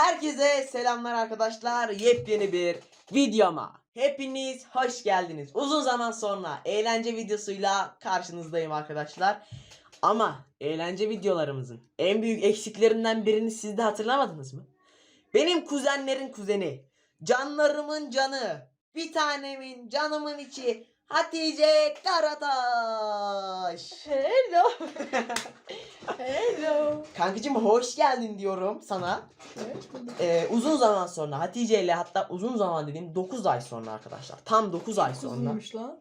Herkese selamlar arkadaşlar. Yepyeni bir videoma. Hepiniz hoş geldiniz. Uzun zaman sonra eğlence videosuyla karşınızdayım arkadaşlar. Ama eğlence videolarımızın en büyük eksiklerinden birini siz de hatırlamadınız mı? Benim kuzenlerin kuzeni, canlarımın canı, bir tanemin canımın içi Hatice Karataş. Hello. Hello. Kankacığım hoş geldin diyorum sana. Ee, uzun zaman sonra Hatice ile hatta uzun zaman dediğim 9 ay sonra arkadaşlar. Tam 9 ay sonra. Lan.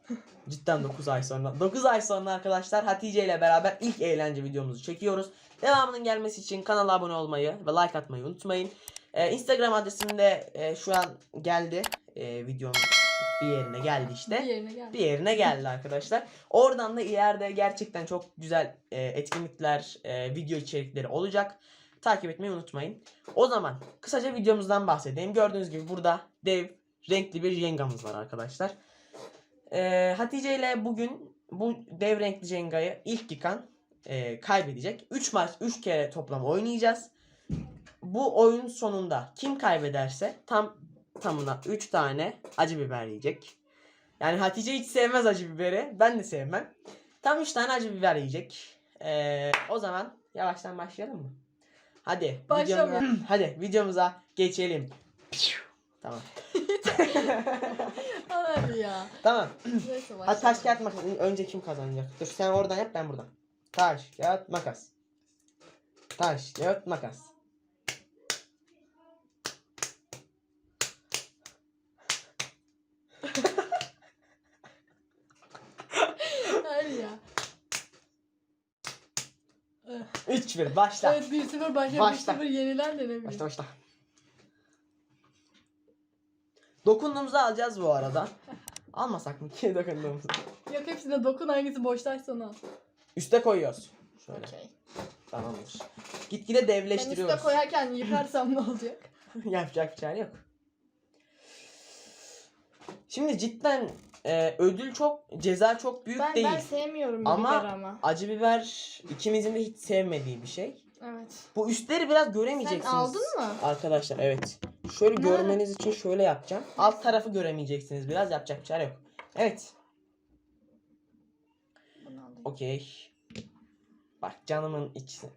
Cidden 9 ay sonra. 9 ay sonra arkadaşlar Hatice ile beraber ilk eğlence videomuzu çekiyoruz. Devamının gelmesi için kanala abone olmayı ve like atmayı unutmayın. Ee, Instagram adresim de e, şu an geldi. Ee, videonun bir yerine geldi işte Bir yerine gel. bir yerine geldi arkadaşlar. Oradan da ileride gerçekten çok güzel e, etkinlikler, e, video içerikleri olacak. Takip etmeyi unutmayın. O zaman kısaca videomuzdan bahsedeyim. Gördüğünüz gibi burada dev renkli bir jengamız var arkadaşlar. E, Hatice ile bugün bu dev renkli jengayı ilk yıkan e, kaybedecek. 3 maç 3 kere toplam oynayacağız. Bu oyun sonunda kim kaybederse tam tamına 3 tane acı biber yiyecek. Yani Hatice hiç sevmez acı biberi. Ben de sevmem. Tam 3 tane acı biber yiyecek. Ee, o zaman yavaştan başlayalım mı? Hadi. Videomuza- hadi videomuza geçelim. Tamam. Hadi ya. tamam. Neyse Hadi taş kağıt makas. Önce kim kazanacak? Dur sen oradan yap ben buradan. Taş kağıt makas. Taş kağıt makas. Hadi ya. 3-1 başla. Evet 1-0 başla. Başla. 1-0 yenilen de ne bileyim. Başla başla. Dokunduğumuzu alacağız bu arada. Almasak mı ki dokunduğumuzu? Yok hepsine dokun hangisi boştaysa onu al. Üste koyuyoruz. Şöyle. Okey. Tamamdır. Gitgide Ben devleştiriyoruz. üstte koyarken yıkarsam ne olacak? Yapacak bir şey yok. Şimdi cidden e, ödül çok, ceza çok büyük Ben, değil. ben sevmiyorum Ama- biber ama. Acı biber ikimizin de hiç sevmediği bir şey. Evet. Bu üstleri biraz Sen göremeyeceksiniz. aldın mı? Arkadaşlar evet. Şöyle Ne? görmeniz için şöyle yapacağım. Alt tarafı göremeyeceksiniz biraz yapacak bir şey yok. Evet. Okey. Bak canımın içi.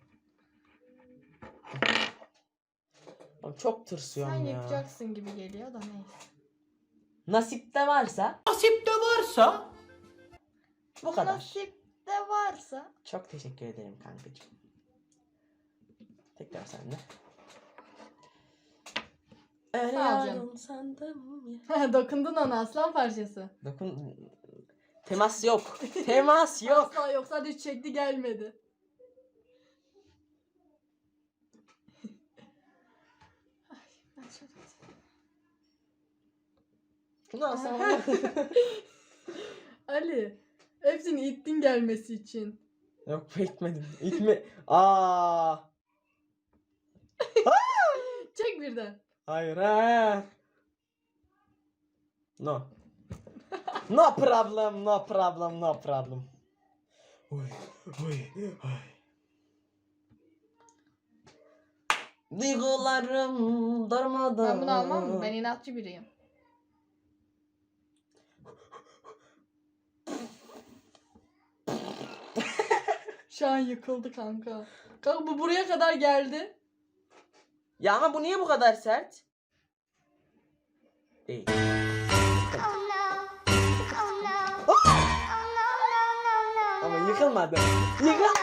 Çok tırsıyorum Sen ya. yıkacaksın gibi geliyor da neyse. Nasipte varsa Nasip de varsa bu kadar. Nasipte varsa. Çok teşekkür ederim kankacığım. Tekrar sende. Öyle Sağ ol yardım sandım ya. Dokundun ona aslan parçası. Dokun. Temas yok. Temas yok. Asla yok sadece çekti gelmedi. Ay, ben şöyle- Alsam. Ali hepsini ittin gelmesi için. yok itmedim. İtme. Aa. Çek birden. Hayır ha. No. No problem, no problem, no problem. Oy, oy, oy. Duygularım darmadan. Ben bunu almam mı? Ben inatçı biriyim. Şu an yıkıldı kanka. Kanka bu buraya kadar geldi. Ya ama bu niye bu kadar sert? Değil. Ama yıkılmadı. Yıkıl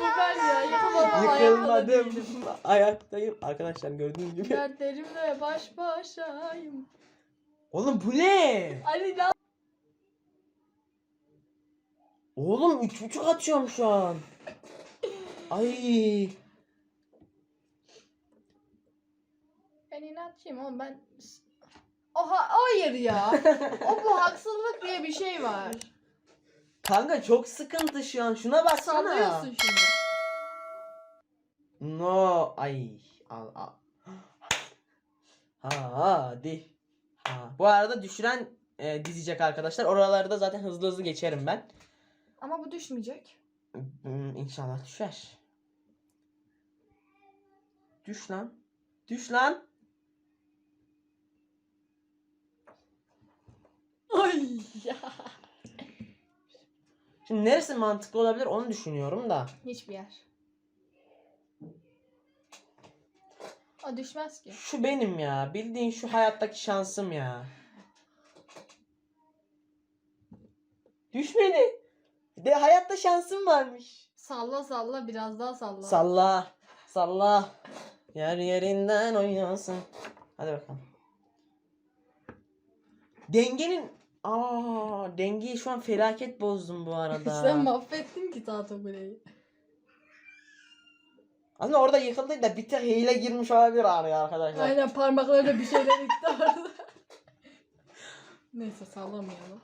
Bu ben ya. Yıkılmadım. Yıkılmadım. değilim. Ayaktayım. Arkadaşlar gördüğünüz gibi. Dertlerimle baş başayım. Oğlum bu ne? Ali ne Oğlum üç buçuk atıyorum şu an. Ay. Ben inatçıyım oğlum ben... Oha hayır ya. o bu haksızlık diye bir şey var. Kanka çok sıkıntı şu an. Şuna baksana. Sallıyorsun şimdi. No. Ay. Al al. Ha hadi. Ha. Bu arada düşüren e, dizecek arkadaşlar. Oralarda zaten hızlı hızlı geçerim ben. Ama bu düşmeyecek. Hmm, İnşallah düşer. Düş lan. Düş lan. Ay ya. Şimdi neresi mantıklı olabilir onu düşünüyorum da. Hiçbir yer. O düşmez ki. Şu benim ya. Bildiğin şu hayattaki şansım ya. Düşmedi. De hayatta şansım varmış. Salla salla biraz daha salla. Salla. Salla. Yer yerinden oynasın. Hadi bakalım. Dengenin Aa, dengeyi şu an felaket bozdum bu arada. Sen mahvettin ki tahta kuleyi. Aslında orada yıkıldı da bir tek hile girmiş olabilir araya arkadaşlar. Aynen parmaklarıyla bir şeyler itti orada. Neyse sallamayalım.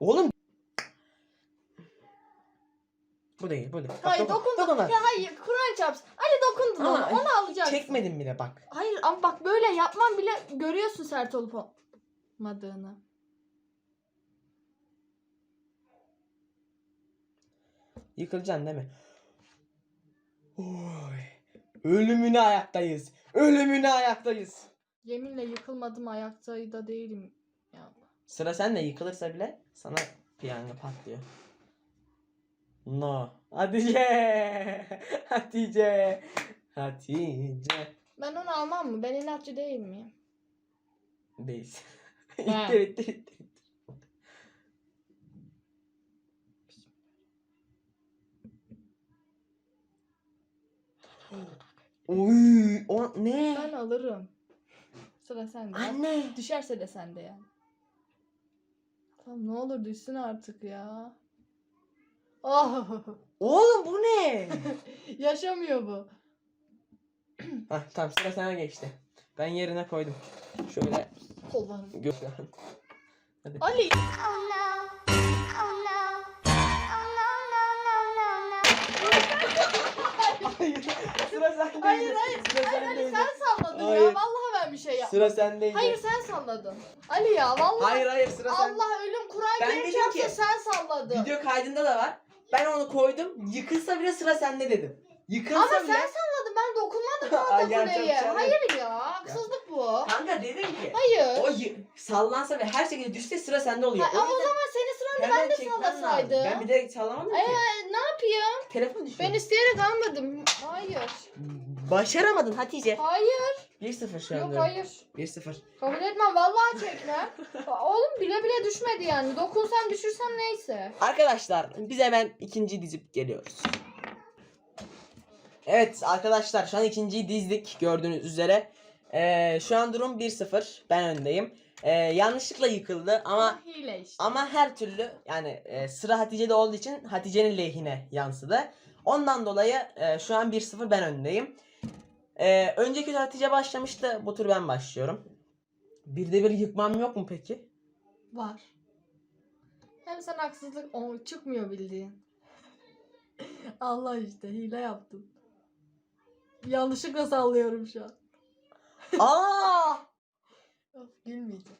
Oğlum bu değil, bu değil. Bak, Hayır dokun- dokunma. Ya hayır Kur'an çarpsın. Ali dokundun Ama ona. Onu alacaksın. Çekmedim bile bak. Hayır ama bak böyle yapman bile görüyorsun sert olup olmadığını. Yıkılacaksın değil mi? Oy. Ölümüne ayaktayız. Ölümüne ayaktayız. Yeminle yıkılmadım ayaktayı da değilim. Ya. Sıra sende yıkılırsa bile sana piyango patlıyor. No. Hatice. Hatice. Hatice. Ben onu almam mı? Ben inatçı değil miyim? Değilsin. Ha. ittir ittir ittir. Uy, o ne? Ben alırım. Sıra sende. Anne. Düşerse de sende yani. Tamam ne olur düşsün artık ya. Oh, Oğlum bu ne? yaşamıyor bu. Hah tamam sıra sana geçti. Ben yerine koydum. Şöyle. Ali. No, no, no. Hayır. Sıra sendeydi. Hayır, hayır. Sıra Hayır Ali sendeydi. sen salladın Hayır. ya. Vallahi ben bir şey yapmadım. Sıra sendeydi. Hayır sen salladın. Ali ya vallahi. Hayır hayır sıra sende. Allah ölüm Kur'an Ben dedim ki- sen salladın. Video kaydında da var. Ben onu koydum. Yıkılsa bile sıra sende dedim. Yıkılsa Ama bile. sen salladın ben dokunmadım Ay, kuleye. bir şey. Hayır ya haksızlık bu. Kanka dedim ki. Hayır. O y- sallansa ve her şekilde düşse sıra sende oluyor. Ha, O ama o yüzden zaman senin sıranda hemen ben de çekmem lazım. sallasaydım. Ben bir de sallamadım ki. Ee, ne yapayım? Telefon düşüyor. Ben isteyerek almadım. Hayır. Başaramadın Hatice. Hayır. 1-0 şu an Yok hayır. 1-0. Kabul etmem. Vallahi çekmem. Oğlum bile bile düşmedi yani. Dokunsam düşürsem neyse. Arkadaşlar biz hemen ikinci dizip geliyoruz. Evet arkadaşlar şu an ikinciyi dizdik gördüğünüz üzere. Ee, şu an durum 1-0. Ben öndeyim. Ee, yanlışlıkla yıkıldı ama hile işte. ama her türlü yani e, sıra Hatice'de olduğu için Hatice'nin lehine yansıdı. Ondan dolayı e, şu an 1-0 ben öndeyim. Ee, önceki tur Hatice başlamıştı. Bu tur ben başlıyorum. Bir de bir yıkmam yok mu peki? Var. Hem sen haksızlık o çıkmıyor bildiğin. Allah işte hile yaptım. Yanlışlıkla sallıyorum şu an. Aa! Of gülmeyeceğim.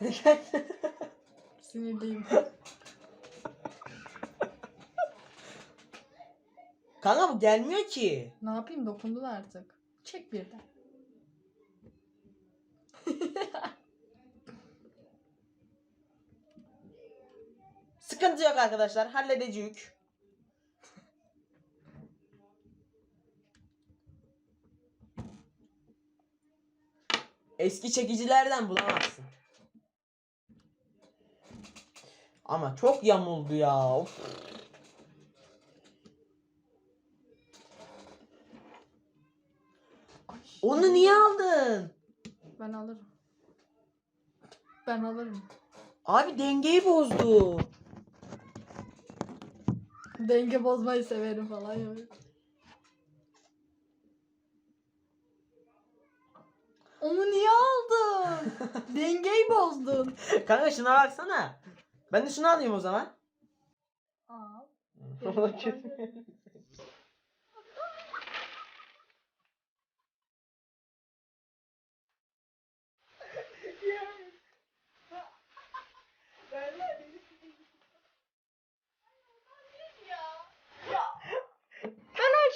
Sinirliyim. Kanka bu gelmiyor ki. ne yapayım dokundun artık. Çek birden. Sıkıntı yok arkadaşlar. Halledeceğiz. Eski çekicilerden bulamazsın. Ama çok yamuldu ya. Of. Onu niye aldın? Ben alırım. Ben alırım. Abi dengeyi bozdu. Denge bozmayı severim falan ya. Onu niye aldın? Dengeyi bozdun. Kanka şuna baksana. Ben de şunu alayım o zaman. Aa, onu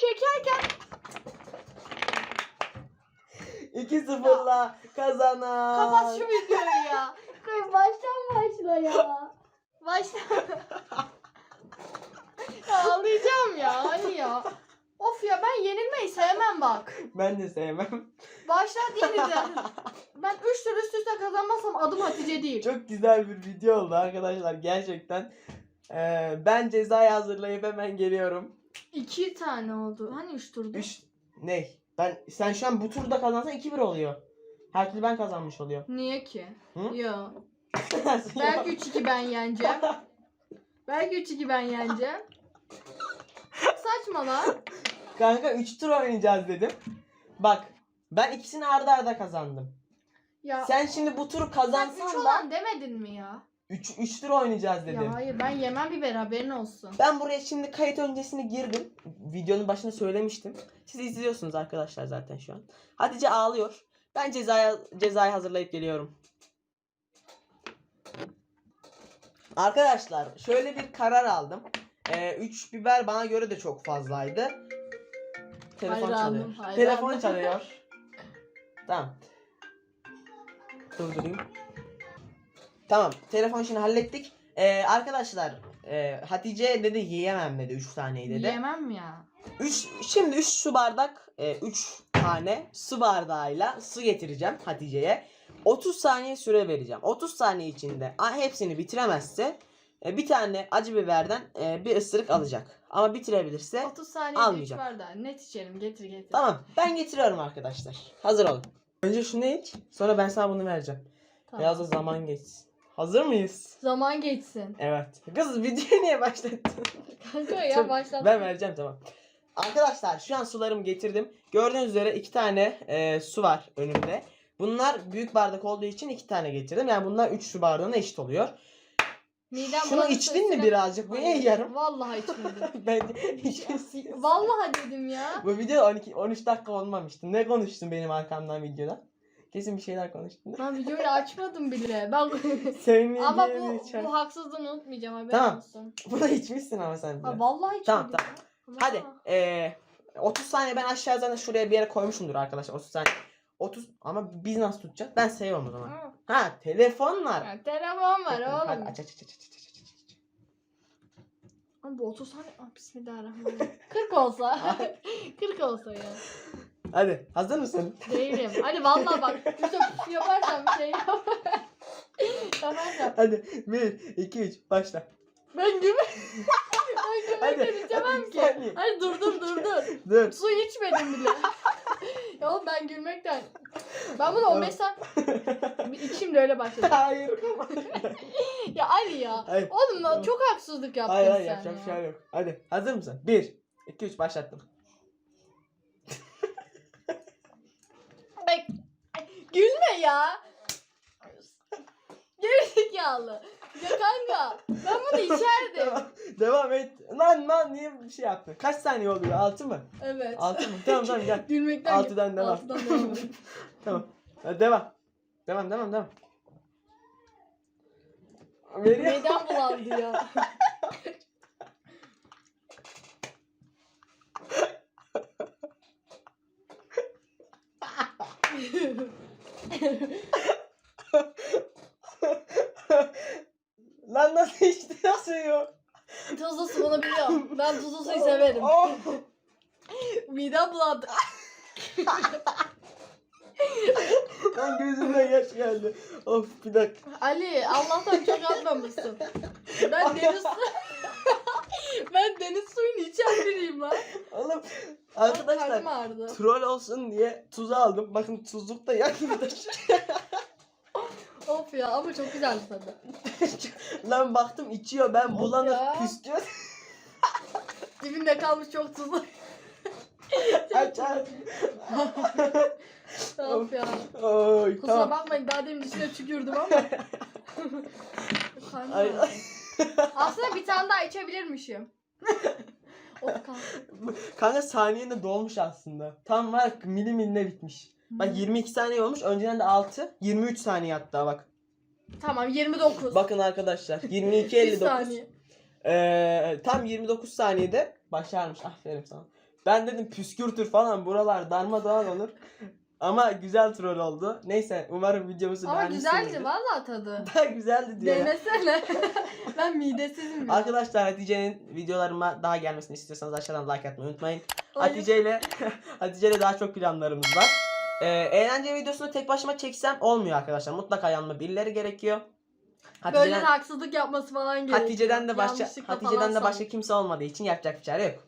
çekerken 2-0'la kazanan. Kapat şu videoyu ya. Koy baştan başla ya. Başla. ya ağlayacağım ya. Hadi ya. Of ya ben yenilmeyi sevmem bak. Ben de sevmem. Başlat yeniden. Ben 3 tur üst üste kazanmazsam adım Hatice değil. Çok güzel bir video oldu arkadaşlar gerçekten. Ee, ben cezayı hazırlayıp hemen geliyorum. 2 tane oldu. Hani 3 turdu? 3 ne? Ben sen şu an bu turda kazansan 2-1 oluyor. Her türlü ben kazanmış oluyor. Niye ki? Hı? Yo. Belki 3-2 ben yeneceğim. Belki 3-2 ben yeneceğim. Saçma lan. Kanka 3 tur oynayacağız dedim. Bak ben ikisini arda arda kazandım. Ya Sen şimdi bu turu sen 3 kazansan da olan demedin mi ya? 3 3 tur oynayacağız dedim. Ya hayır ben yemem biber haberin olsun. Ben buraya şimdi kayıt öncesini girdim. Videonun başında söylemiştim. Siz izliyorsunuz arkadaşlar zaten şu an. Hatice ağlıyor. Ben cezaya cezayı hazırlayıp geliyorum. Arkadaşlar şöyle bir karar aldım. 3 biber bana göre de çok fazlaydı. Telefon Hayranım, çalıyor. hayranım. Telefon çalıyor. tamam. Durdurayım. Tamam. Telefon işini hallettik. Ee, arkadaşlar e, Hatice dedi yiyemem dedi 3 taneyi dedi. Yemem ya. Üç, şimdi 3 su bardak 3 tane su bardağıyla su getireceğim Hatice'ye. 30 saniye süre vereceğim. 30 saniye içinde a- hepsini bitiremezse e, bir tane acı biberden e, bir ısırık alacak. Ama bitirebilirse 30 saniye 3 Almayacağım. var da net içerim getir getir. tamam ben getiriyorum arkadaşlar. Hazır olun. Önce şunu iç sonra ben sana bunu vereceğim. Tamam. Biraz da zaman geçsin. Hazır mıyız? Zaman geçsin. Evet. Kız videoyu niye başlattın? Kanka ya başlat. Ben vereceğim tamam. Arkadaşlar şu an sularımı getirdim. Gördüğünüz üzere iki tane e, su var önümde. Bunlar büyük bardak olduğu için iki tane getirdim. Yani bunlar 3 su bardağına eşit oluyor. Midem Şunu içtin mi sesine- birazcık? Bu niye Hayır, yarım? Vallahi içmedim. ben. Vallahi dedim ya. Bu video 12 13 dakika olmamıştı. Ne konuştun benim arkamdan videoda? Kesin bir şeyler konuştun. Ben videoyu açmadım bile. Ben Sevmediğim ama bu, bu haksızlığını unutmayacağım haberin Tamam. olsun. Bunu içmişsin ama sen. Ha bile. vallahi içmedim. Tamam, ya. Hadi. Eee 30 saniye ben aşağı zaten şuraya bir yere koymuşumdur arkadaşlar. 30 saniye. 30 ama biz nasıl tutacağız? Ben seviyorum o zaman. Ha telefon var. Ya, telefon var Hadi oğlum. aç aç aç aç aç, aç. Ama bu 30 saniye. Ah, Bismillahirrahmanirrahim. 40 olsa. 40 olsa ya. Hadi hazır mısın? Değilim. Hadi vallahi bak. İşte yaparsam bir şey yap. Hadi 1 2 3 başla. Ben gülme. ben Hadi, gülmekten içemem hadi, ki. saniye. Hadi dur dur dur dur. Dur. Su içmedim bile. ya oğlum ben gülmekten. Ben bunu 15 saat içeyim de öyle başladım. Hayır. Ali ya. Hayır. Oğlum Tamam. çok haksızlık yaptın Hayır hayır sen yapacak bir ya. şey yok. Hadi hazır mısın? 1 2 3 başlattım. Bek. Gülme ya. Gerizekalı. Ya kanka ben bunu içerdim. Devam, devam et. Lan lan niye bir şey yaptın? Kaç saniye oluyor? 6 mı? Evet. 6 mı? Tamam tamam gel. Gülmekten Altıdan devam. Altıdan devam. Tamam. Hadi devam. Devam devam devam. Veriyor. Midem bulandı ya. Lan nasıl içti nasıl yiyor? Tuzlu su bunu biliyorum. Ben tuzlu suyu severim. Oh. Midem bulandı. Lan gözümden yaş geldi. Of bir dakika. Ali Allah'tan çok atmamışsın. Ben deniz ben deniz suyunu içen biriyim lan. Oğlum Karnım arkadaşlar ağrıdı. troll olsun diye tuz aldım. Bakın tuzluk da yakında. Of ya ama çok güzeldi tadı. Lan baktım içiyor ben ya. püskür. Dibinde kalmış çok tuzlu. aç aç. of ya. Oy Kusura tamam. bakmayın daha demin dışına tükürdüm ama. Ay. Aslında bir tane daha içebilirmişim. of kanka. Kanka saniyen de dolmuş aslında. Tam var mili miline bitmiş. Bak 22 saniye olmuş. Önceden de 6. 23 saniye hatta bak. Tamam 29. Bakın arkadaşlar. 22 Bir 59. saniye. Ee, tam 29 saniyede başarmış. Aferin sana. Ben dedim püskürtür falan buralar darmadağın olur. Ama güzel troll oldu. Neyse umarım videomuzu Ama beğenmişsinizdir. güzeldi valla tadı. Daha güzeldi diyor ya. Denesene. ben midesizim. Arkadaşlar Hatice'nin videolarıma daha gelmesini istiyorsanız aşağıdan like atmayı unutmayın. Ay, Hatice ile Hatice ile daha çok planlarımız var. Ee, eğlence videosunu tek başıma çeksem olmuyor arkadaşlar. Mutlaka yanıma birileri gerekiyor. Böyle Hatice'den, haksızlık yapması falan gerekiyor. Hatice'den de başka Yanlışlıkla Hatice'den de başka kimse olmadığı için yapacak bir şey yok.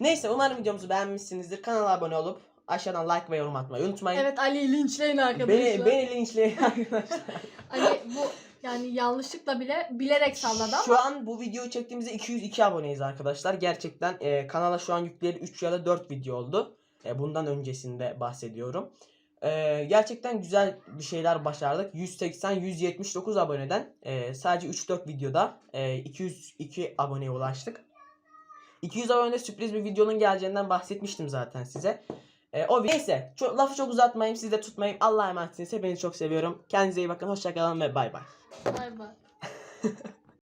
Neyse umarım videomuzu beğenmişsinizdir. Kanala abone olup aşağıdan like ve yorum atmayı unutmayın. Evet Ali'yi linçleyin arkadaşlar. Beni beni linçleyin arkadaşlar. Ali bu yani yanlışlıkla bile bilerek salladı ama. Şu an bu videoyu çektiğimizde 202 aboneyiz arkadaşlar. Gerçekten e, kanala şu an yükleyeli 3 ya da 4 video oldu. E, bundan öncesinde bahsediyorum. E, gerçekten güzel bir şeyler başardık. 180-179 aboneden e, sadece 3-4 videoda e, 202 aboneye ulaştık. 200 abonede sürpriz bir videonun geleceğinden bahsetmiştim zaten size. E, o neyse çok, lafı çok uzatmayayım siz de tutmayayım. Allah'a emanetsiniz. Hepinizi çok seviyorum. Kendinize iyi bakın. Hoşçakalın ve bay bay. Bay bay.